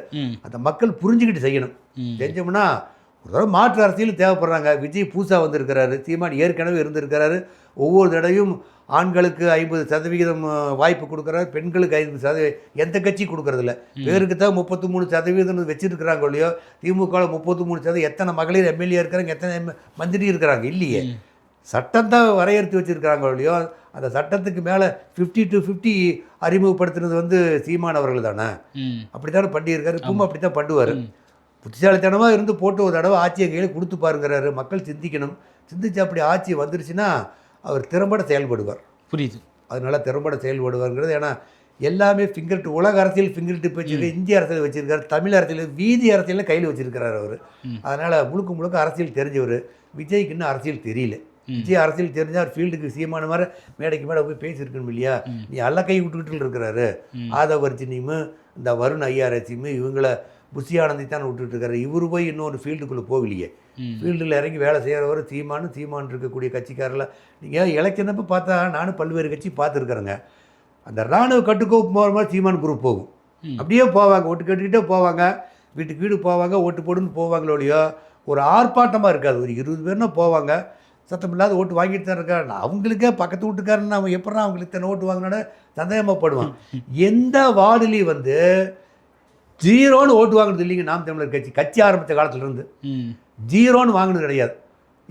அந்த மக்கள் புரிஞ்சுக்கிட்டு செய்யணும். செஞ்சோம்னா ஒரு தடவை மாற்று அரசியல் தேவைப்படுறாங்க. விஜய் பூசா வந்திருக்கிறாரு சீமான் ஏற்கனவே இருந்திருக்கிறாரு. ஒவ்வொரு தடவையும் ஆண்களுக்கு ஐம்பது சதவிகிதம் வாய்ப்பு கொடுக்குறாரு பெண்களுக்கு ஐம்பது சதவீதம் எந்த கட்சி கொடுக்கறதில்ல. பேருக்கு தான் முப்பத்தி மூணு சதவீதம் வச்சுருக்கிறாங்க இல்லையோ திமுகவில் முப்பத்தி மூணு சதவீதம் எத்தனை மகளிர் எம்எல்ஏ இருக்கிறாங்க எத்தனை மந்திரி இருக்கிறாங்க இல்லையே. சட்டம் தான் வரையறுத்து வச்சுருக்கிறாங்க இல்லையோ அந்த சட்டத்துக்கு மேலே ஃபிஃப்டி டு ஃபிஃப்டி அறிமுகப்படுத்துனது வந்து சீமான் அவர்கள் தானே. அப்படி தானே பண்ணியிருக்காரு இப்பவும் அப்படி தான் பண்ணுவார். புத்திசாலித்தனமாக இருந்து போட்டு ஒரு தடவை ஆட்சியை கையில் கொடுத்து பாருங்கிறாரு மக்கள் சிந்திக்கணும். சிந்திச்சு அப்படி ஆட்சி வந்துருச்சுன்னா அவர் திறம்பட செயல்படுவார். புரியுது. அதனால திறம்பட செயல்படுவாருங்கிறது ஏன்னா எல்லாமே ஃபிங்கர் டு உலக அரசியல் ஃபிங்கர் டிப் வச்சிருக்காரு இந்திய அரசியல் வச்சிருக்காரு தமிழ் அரசியல் வீதி அரசியலில் கையில் வச்சிருக்கிறாரு அவர். அதனால் முழுக்க முழுக்க அரசியல் தெரிஞ்சவர். விஜய்க்கு இன்னும் அரசியல் தெரியல. விஜய் அரசியல் தெரிஞ்சா அவர் ஃபீல்டுக்கு சீமான மாதிரி மேடைக்கு மேலே போய் பேசியிருக்கணும் இல்லையா. நீ அல்ல கை விட்டுக்கிட்டு இருக்கிறாரு. ஆதவர்ஜினியும் இந்த வருண் ஐஆர்எஸையும் இவங்கள புஷி ஆனந்தி தான் விட்டுட்டு இருக்காரு. இவர் போய் இன்னொரு ஃபீல்டுக்குள்ளே போகலையே. ஃபீல்டில் இறங்கி வேலை செய்கிறவர் சீமானு சீமான் இருக்கக்கூடிய கட்சிக்காரில் நீங்கள் எலெக்ஷனப்போ பார்த்தா நானும் பல்வேறு கட்சி பார்த்துருக்குறேங்க. அந்த ராணுவ கட்டுக்கோப்பு போகிற மாதிரி சீமான் குரூப் போகும். அப்படியே போவாங்க ஓட்டு கேட்டுக்கிட்டே போவாங்க. வீட்டுக்கு வீடு போவாங்க ஓட்டு போடுன்னு போவாங்களோ இல்லையோ ஒரு ஆர்ப்பாட்டமாக இருக்காது. ஒரு இருபது பேர்னா போவாங்க. சத்தம் இல்லாத ஓட்டு வாங்கிட்டு தான் இருக்காரு அவங்களுக்கே பக்கத்து வீட்டுக்காரன்னு அவன் எப்படா அவங்களுக்கு இத்தனை ஓட்டு வாங்கினோட சந்தேகமாகப்படுவான் எந்த வார்டுலேயும் வந்து ஜீரோன்னு ஓட்டு வாங்குறது இல்லைங்க நாம் தமிழர் கட்சி. கட்சி ஆரம்பித்த காலத்துலேருந்து ஜீரோன்னு வாங்கினது கிடையாது.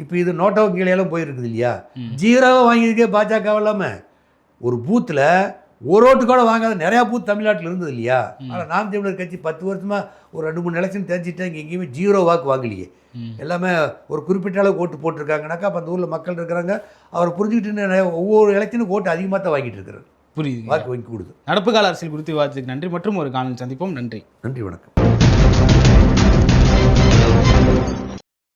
இப்போ இது நோட்டோ கீழேலாம் போயிருக்குது இல்லையா. ஜீரோவை வாங்கியிருக்கே பாஜக இல்லாமல் ஒரு பூத்தில் ஒரு ஓட்டு கூட வாங்காத நிறையா பூத் தமிழ்நாட்டில் இருந்தது இல்லையா. ஆனால் நாம் தமிழர் கட்சி பத்து வருஷமாக ஒரு ரெண்டு மூணு எலெக்ஷன் இங்கே எங்கேயுமே ஜீரோ வாக்கு வாங்கலையே. எல்லாமே ஒரு குறிப்பிட்ட அளவுக்கு ஓட்டு போட்டிருக்காங்கனாக்கா அப்போ அந்த ஊரில் மக்கள் இருக்கிறாங்க. அவர் புரிஞ்சுக்கிட்டு ஒவ்வொரு எலெக்ஷனுக்கு ஓட்டு அதிகமாக தான் வாங்கிட்டு இருக்கிறாரு. புரியுது வாக்கு வாங்கி கொடுது. நடப்பு கால அரசியல் குறித்து விவாதத்துக்கு நன்றி மற்றும் ஒரு காணொலி சந்திப்போம். நன்றி. நன்றி வணக்கம்.